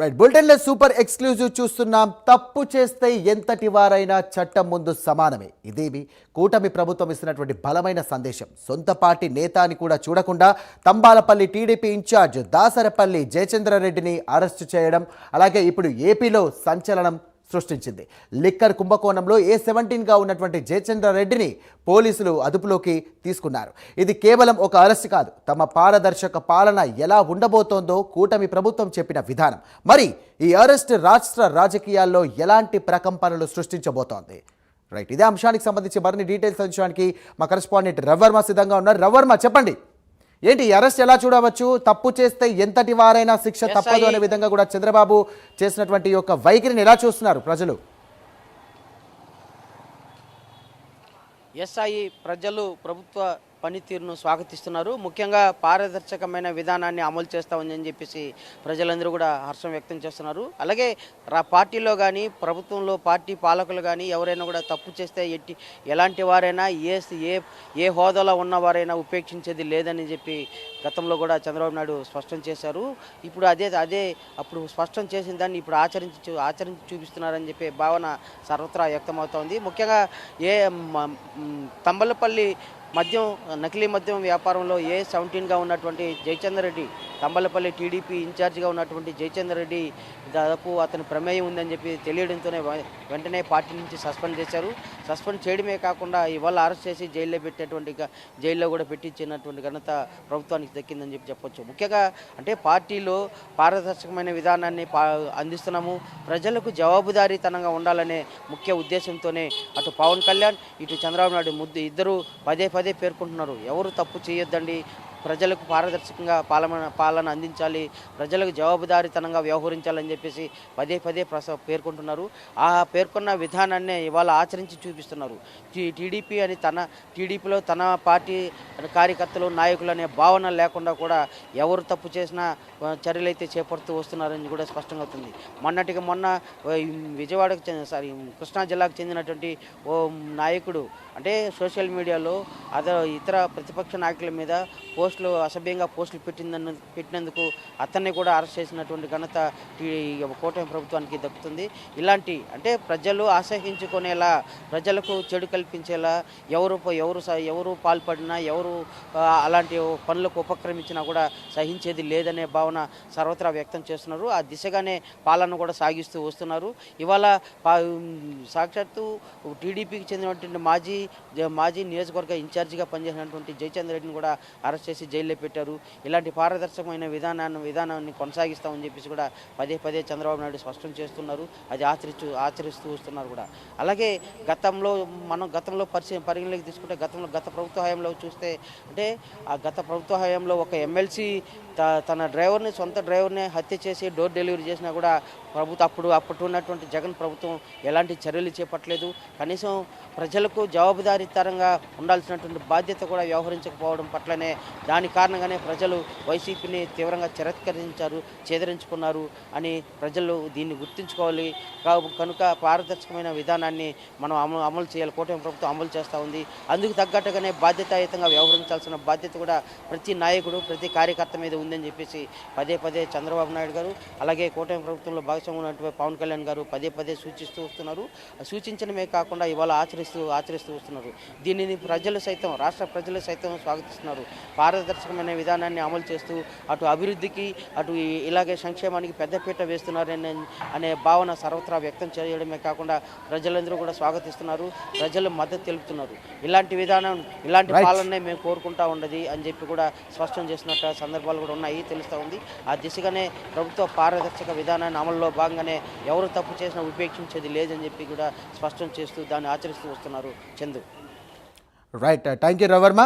Right బులెటిన్లో super exclusive చూస్తున్నాం. తప్పు చేస్తే ఎంతటి వారైనా చట్టం ముందు సమానమే. ఇదేమి? కూటమి ప్రభుత్వం ఇస్తున్నటువంటి బలమైన సందేశం. సొంత పార్టీ నేత అని కూడా చూడకుండా తంబాలపల్లి టీడీపీ ఇన్ఛార్జ్ దాసరపల్లి జయచంద్రారెడ్డిని అరెస్టు చేయడం అలాగే ఇప్పుడు ఏపీలో సంచలనం సృష్టించింది. లిక్కర్ కుంభకోణంలో ఏ సెవెంటీన్గా ఉన్నటువంటి జయచంద్రారెడ్డిని పోలీసులు అదుపులోకి తీసుకున్నారు. ఇది కేవలం ఒక అరెస్ట్ కాదు. తమ పారదర్శక పాలన ఎలా ఉండబోతోందో కూటమి ప్రభుత్వం చెప్పిన విధానం. మరి ఈ అరెస్ట్ రాష్ట్ర రాజకీయాల్లో ఎలాంటి ప్రకంపనలు సృష్టించబోతోంది? రైట్ ఇదే అంశానికి సంబంధించి మరిన్ని డీటెయిల్స్ అందించడానికి మా కరెస్పాండెంట్ రవర్మ సిద్ధంగా ఉన్నారు. రవర్మ చెప్పండి. ఏంటి అరెస్ట్ ఎలా చూడవచ్చు? తప్పు చేస్తే ఎంతటి వారైనా శిక్ష తప్పదు అనే విధంగా కూడా చంద్రబాబు చేసినటువంటి యొక్క వైఖరిని ఎలా చూస్తున్నారు ప్రజలు? ఎస్ఐ ప్రజలు ప్రభుత్వ పనితీరును స్వాగతిస్తున్నారు. ముఖ్యంగా పారదర్శకమైన విధానాన్ని అమలు చేస్తామని చెప్పేసి ప్రజలందరూ కూడా హర్షం వ్యక్తం చేస్తున్నారు. అలాగే రా పార్టీలో కానీ ప్రభుత్వంలో పార్టీ పాలకులు కానీ ఎవరైనా కూడా తప్పు చేస్తే ఎట్టి ఎలాంటి వారైనా ఏ ఏ ఏ హోదాలో ఉన్నవారైనా ఉపేక్షించేది లేదని చెప్పి గతంలో కూడా చంద్రబాబు నాయుడు స్పష్టం చేశారు. ఇప్పుడు అదే అదే అప్పుడు స్పష్టం చేసిన దాన్ని ఇప్పుడు ఆచరించి చూ- ఆచరించి చూపిస్తున్నారని చెప్పే భావన సర్వత్రా వ్యక్తమవుతోంది. ముఖ్యంగా ఏ మ- తంబలపల్లి మద్యం నకిలీ మద్యం వ్యాపారంలో ఏ సెవెంటీన్గా ఉన్నటువంటి జయచంద్ర రెడ్డి తంబలపల్లి టీడీపీ ఇన్ఛార్జిగా ఉన్నటువంటి జయచంద్ర రెడ్డి దాదాపు అతని ప్రమేయం ఉందని చెప్పి తెలియడంతోనే వెంటనే పార్టీ నుంచి సస్పెండ్ చేశారు. సస్పెండ్ చేయడమే కాకుండా ఇవాళ అరెస్ట్ చేసి జైల్లో పెట్టేటువంటి జైల్లో కూడా పెట్టించినటువంటి ఘనత ప్రభుత్వానికి దక్కిందని చెప్పి చెప్పొచ్చు. ముఖ్యంగా అంటే పార్టీలో పారదర్శకమైన విధానాన్ని పా అందిస్తున్నాము. ప్రజలకు జవాబుదారీతనంగా ఉండాలనే ముఖ్య ఉద్దేశంతోనే అటు పవన్ కళ్యాణ్ ఇటు చంద్రబాబు నాయుడు ముద్దు ఇద్దరు పదే పదే పేర్కొంటున్నారు. ఎవరు తప్పు చేయొద్దండి. ప్రజలకు పారదర్శకంగా పాలన పాలన అందించాలి. ప్రజలకు జవాబుదారీతనంగా వ్యవహరించాలని చెప్పేసి పదే పదే ప్రస పేర్కొంటున్నారు. ఆ పేర్కొన్న విధానాన్నే ఇవాళ ఆచరించి చూపిస్తున్నారు. టీ- టీడీపీ అని తన టీడీపీలో తన పార్టీ కార్యకర్తలు నాయకులు అనే భావన లేకుండా కూడా ఎవరు తప్పు చేసినా చర్యలైతే చర్యలు అయితే చేపడుతూ వస్తున్నారని కూడా స్పష్టంగా అవుతుంది. మొన్నటికి మొన్న విజయవాడకు చెందిన సారీ కృష్ణా జిల్లాకు చెందినటువంటి ఓ నాయకుడు అంటే సోషల్ మీడియాలో అదే ఇతర ప్రతిపక్ష నాయకుల మీద పోస్ట్ పోస్టులు అసభ్యంగా పోస్టులు పెట్టిందన్న పెట్టినందుకు అతన్ని కూడా అరెస్ట్ చేసినటువంటి ఘనత ఈ కూటమి ప్రభుత్వానికి దక్కుతుంది. ఇలాంటి అంటే ప్రజలు ఆసహించుకునేలా ప్రజలకు చెడు కల్పించేలా ఎవరు ఎవరు ఎవరు పాల్పడినా ఎవరు అలాంటి పనులకు ఉపక్రమించినా కూడా సహించేది లేదనే భావన సర్వత్రా వ్యక్తం చేస్తున్నారు. ఆ దిశగానే పాలన కూడా సాగిస్తూ వస్తున్నారు. ఇవాళ సాక్షాత్తు టీడీపీకి చెందినటువంటి మాజీ మాజీ నియోజకవర్గ ఇన్ఛార్జిగా పనిచేసినటువంటి జయచంద్ర రెడ్డిని కూడా అరెస్ట్ చేసి జైల్లో పెట్టారు. ఇలాంటి పారదర్శకమైన విధానాన్ని విధానాన్ని కొనసాగిస్తామని చెప్పేసి కూడా పదే పదే చంద్రబాబు నాయుడు స్పష్టం చేస్తున్నారు. అది ఆచరిస్తూ ఆచరిస్తూ వస్తున్నారు కూడా. అలాగే గతంలో మనం గతంలో పరిచయం పరిగణలోకి తీసుకుంటే గతంలో గత ప్రభుత్వ హయాంలో చూస్తే అంటే ఆ గత ప్రభుత్వ హయాంలో ఒక ఎమ్మెల్సీ తన డ్రైవర్ని సొంత డ్రైవర్ని హత్య చేసి డోర్ డెలివరీ చేసినా కూడా ప్రభుత్వం అప్పుడు అప్పుడు ఉన్నటువంటి జగన్ ప్రభుత్వం ఎలాంటి చర్యలు చేపట్టలేదు. కనీసం ప్రజలకు జవాబుదారీతరంగా ఉండాల్సినటువంటి బాధ్యత కూడా వ్యవహరించకపోవడం పట్లనే దాని కారణంగానే ప్రజలు వైసీపీని తీవ్రంగా తిరస్కరించారు చేదరించుకున్నారు అని ప్రజలు దీన్ని గుర్తుంచుకోవాలి. కనుక పారదర్శకమైన విధానాన్ని మనం అమలు అమలు చేయాలి. కూటమి ప్రభుత్వం అమలు చేస్తూ ఉంది. అందుకు తగ్గట్టుగానే బాధ్యతాయుతంగా వ్యవహరించాల్సిన బాధ్యత కూడా ప్రతి నాయకుడు ప్రతి కార్యకర్త మీద ఉందని చెప్పేసి పదే పదే చంద్రబాబు నాయుడు గారు అలాగే కూటమి ప్రభుత్వంలో భాగస్వామ్యం ఉన్నటువంటి పవన్ కళ్యాణ్ గారు పదే పదే సూచిస్తూ వస్తున్నారు. సూచించడమే కాకుండా ఇవాళ ఆచరిస్తూ ఆచరిస్తూ వస్తున్నారు. దీనిని ప్రజలు సైతం రాష్ట్ర ప్రజలు సైతం స్వాగతిస్తున్నారు. పారదర్శకమైన విధానాన్ని అమలు చేస్తూ అటు అభివృద్ధికి అటు ఇలాగే సంక్షేమానికి పెద్దపీట వేస్తున్నారనే అనే భావన సర్వత్రా వ్యక్తం చేయడమే కాకుండా ప్రజలందరూ కూడా స్వాగతిస్తున్నారు. ప్రజలు మద్దతు తెలుపుతున్నారు. ఇలాంటి విధానం ఇలాంటి. పాలనే మేము కోరుకుంటా ఉండదు అని చెప్పి కూడా స్పష్టం చేసినట్టు సందర్భాలు కూడా ఉన్నాయి తెలుస్తూ ఉంది. ఆ దిశగానే ప్రభుత్వ పారదర్శక విధానాన్ని అమలులో భాగంగానే ఎవరు తప్పు చేసినా ఉపేక్షించేది లేదని చెప్పి కూడా స్పష్టం చేస్తూ దాన్ని ఆచరిస్తూ వస్తున్నారు చందు. Right thank you రవర్మ